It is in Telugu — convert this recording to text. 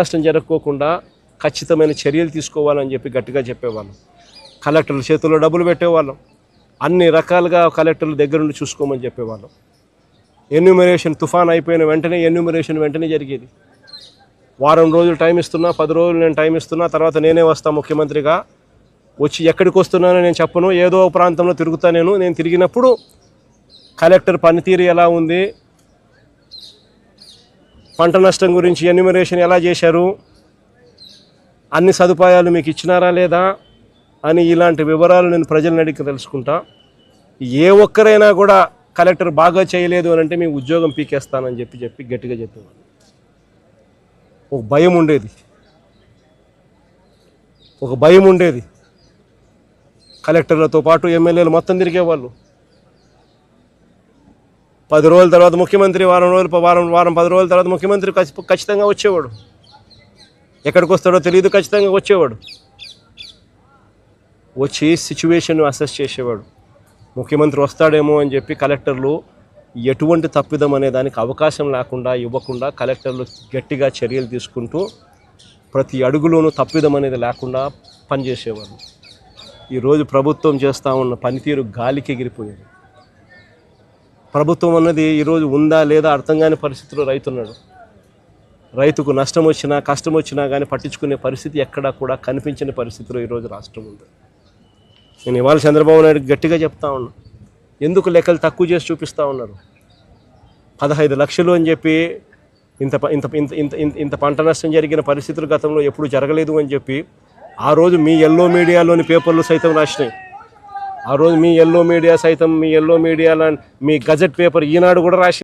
నష్టం జరగకోకుండా ఖచ్చితమైన చర్యలు తీసుకోవాలని చెప్పి గట్టిగా చెప్పేవాళ్ళం. కలెక్టర్ల చేతుల్లో డబ్బులు పెట్టేవాళ్ళం. అన్ని రకాలుగా కలెక్టర్ల దగ్గర నుండి చూసుకోమని చెప్పేవాళ్ళం. ఎన్యూమరేషన్ తుఫాన్ అయిపోయిన వెంటనే ఎన్యూమరేషన్ వెంటనే జరిగేది. వారం రోజులు టైం ఇస్తున్నా పది రోజులు నేను టైం ఇస్తున్నా తర్వాత నేనే వస్తా ముఖ్యమంత్రిగా. వచ్చి ఎక్కడికి వస్తున్నానో నేను చెప్పను ఏదో ఒక ప్రాంతంలో తిరుగుతా నేను. నేను తిరిగినప్పుడు కలెక్టర్ పనితీరు ఎలా ఉంది? పంట నష్టం గురించి ఎన్యూమరేషన్ ఎలా చేశారు? అన్ని సదుపాయాలు మీకు ఇచ్చినారా లేదా? అని ఇలాంటి వివరాలు నేను ప్రజలను అడిగి తెలుసుకుంటా. ఏ ఒక్కరైనా కూడా కలెక్టర్ బాగా చేయలేదు అని అంటే మీ ఉద్యోగం పీకేస్తానని చెప్పి చెప్పి గట్టిగా చెప్పేవాడు ఒక భయం ఉండేది. ఒక భయం ఉండేది. కలెక్టర్లతో పాటు ఎమ్మెల్యేలు మొత్తం తిరిగేవాళ్ళు. పది రోజుల తర్వాత ముఖ్యమంత్రి వారం రోజులు వారం వారం పది రోజుల తర్వాత ముఖ్యమంత్రి ఖచ్చితంగా వచ్చేవాడు. ఎక్కడికి వస్తాడో తెలియదు ఖచ్చితంగా వచ్చేవాడు. వచ్చి సిచ్యువేషన్ అసెస్ చేసేవాడు. ముఖ్యమంత్రి వస్తాడేమో అని చెప్పి కలెక్టర్లు ఎటువంటి తప్పిదం అనే దానికి అవకాశం లేకుండా ఇవ్వకుండా కలెక్టర్లు గట్టిగా చర్యలు తీసుకుంటూ ప్రతి అడుగులోనూ తప్పిదం అనేది లేకుండా పనిచేసేవారు. ఈరోజు ప్రభుత్వం చేస్తూ ఉన్న పనితీరు గాలికి ఎగిరిపోయేది. ప్రభుత్వం అన్నది ఈరోజు ఉందా లేదా అర్థం కాని పరిస్థితిలో రైతున్నాడు. రైతుకు నష్టం వచ్చినా కష్టం వచ్చినా కానీ పట్టించుకునే పరిస్థితి ఎక్కడా కూడా కనిపించని పరిస్థితిలో ఈరోజు రాష్ట్రం ఉంది. నేను ఇవాళ చంద్రబాబు నాయుడు గట్టిగా చెప్తా ఉన్నా. ఎందుకు లెక్కలు తక్కువ చేసి చూపిస్తూ ఉన్నారు? పదహైదు లక్షలు అని చెప్పి ఇంత ఇంత ఇంత ఇంత ఇంత ఇంత పంట నష్టం జరిగిన పరిస్థితులు గతంలో ఎప్పుడు జరగలేదు అని చెప్పి ఆ రోజు మీ ఎల్లో మీడియాలోని పేపర్లు సైతం రాసినాయి. ఆ రోజు మీ ఎల్లో మీడియా సైతం మీ ఎల్లో మీడియా మీ గజెట్ పేపర్ ఈనాడు కూడా రాసి